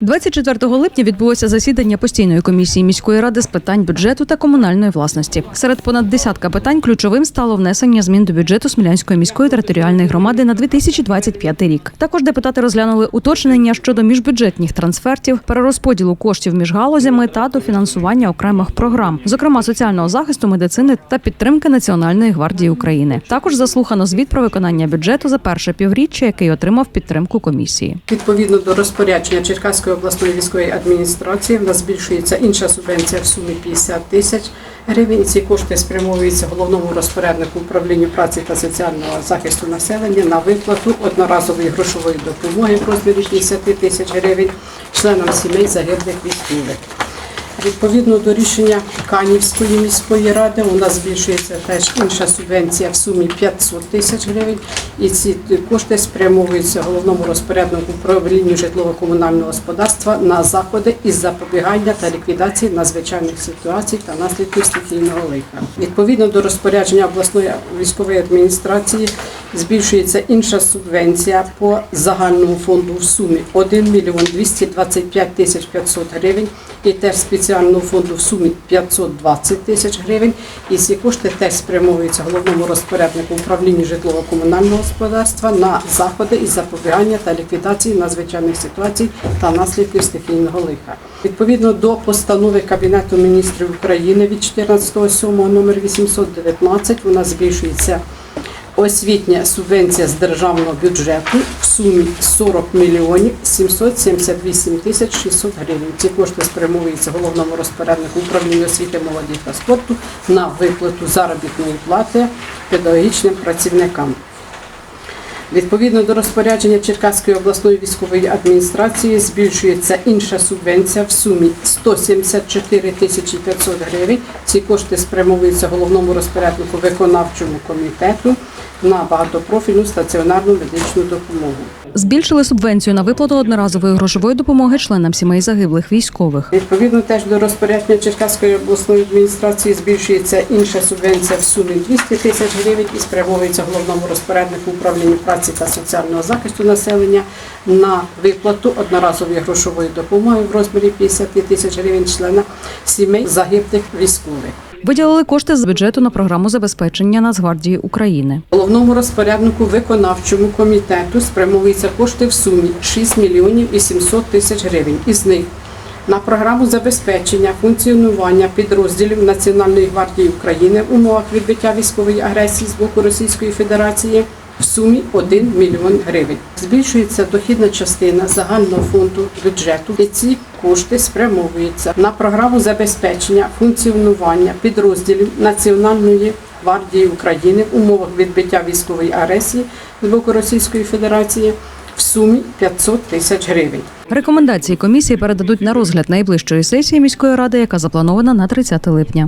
24 липня відбулося засідання постійної комісії міської ради з питань бюджету та комунальної власності. Серед понад десятка питань ключовим стало внесення змін до бюджету Смілянської міської територіальної громади на 2025 рік. Також депутати розглянули уточнення щодо міжбюджетних трансфертів, перерозподілу коштів між галузями та дофінансування окремих програм, зокрема соціального захисту, медицини та підтримки Національної гвардії України. Також заслухано звіт про виконання бюджету за перше півріччя, який отримав підтримку комісії. Відповідно до розпорядження Черкаської обласної військової адміністрації, в нас збільшується інша субвенція в сумі 50 тисяч гривень. Ці кошти спрямовуються головному розпоряднику управлінню праці та соціального захисту населення на виплату одноразової грошової допомоги в розмірі 60 тисяч гривень членам сімей загиблих військових. Відповідно до рішення Канівської міської ради у нас збільшується теж інша субвенція в сумі 500 тисяч гривень, і ці кошти спрямовуються головному розпоряднику управлінню житлово-комунального господарства на заходи із запобігання та ліквідації надзвичайних ситуацій та наслідків стихійного лиха. Відповідно до розпорядження обласної військової адміністрації збільшується інша субвенція по загальному фонду в сумі 1 мільйон 225 тисяч 500 гривень і теж спеціального фонду в сумі 520 тисяч гривень. І ці кошти теж спрямовуються головному розпоряднику управління житлово-комунального господарства на заходи із запобігання та ліквідації надзвичайних ситуацій та наслідків стихійного лиха. Відповідно до постанови Кабінету міністрів України від 14.07 номер 819 у нас збільшується освітня субвенція з державного бюджету в сумі 40 мільйонів 778 тисяч 600 гривень. Ці кошти спрямовуються головному розпоряднику управління освіти, молоді та спорту на виплату заробітної плати педагогічним працівникам. Відповідно до розпорядження Черкаської обласної військової адміністрації збільшується інша субвенція в сумі 174 тисячі 500 гривень. Ці кошти спрямовуються головному розпоряднику виконавчому комітету на багатопрофільну стаціонарну медичну допомогу. Збільшили субвенцію на виплату одноразової грошової допомоги членам сімей загиблих військових. Відповідно теж до розпорядження Черкаської обласної адміністрації збільшується інша субвенція в сумі 200 тисяч гривень і спрямовується головному розпоряднику управління праці та соціального захисту населення на виплату одноразової грошової допомоги в розмірі 50 тисяч гривень члена сімей загиблих військових. Виділили кошти з бюджету на програму забезпечення Нацгвардії України. Головному розпоряднику виконавчому комітету спрямовуються кошти в сумі 6 мільйонів і 700 тисяч гривень. Із них на програму забезпечення функціонування підрозділів Національної гвардії України в умовах відбиття військової агресії з боку Російської Федерації в сумі 1 мільйон гривень. Збільшується дохідна частина загального фонду бюджету, і ці кошти спрямовуються на програму забезпечення функціонування підрозділів Національної гвардії України в умовах відбиття військової агресії з боку Російської Федерації в сумі 500 тисяч гривень. Рекомендації комісії передадуть на розгляд найближчої сесії міської ради, яка запланована на 30 липня.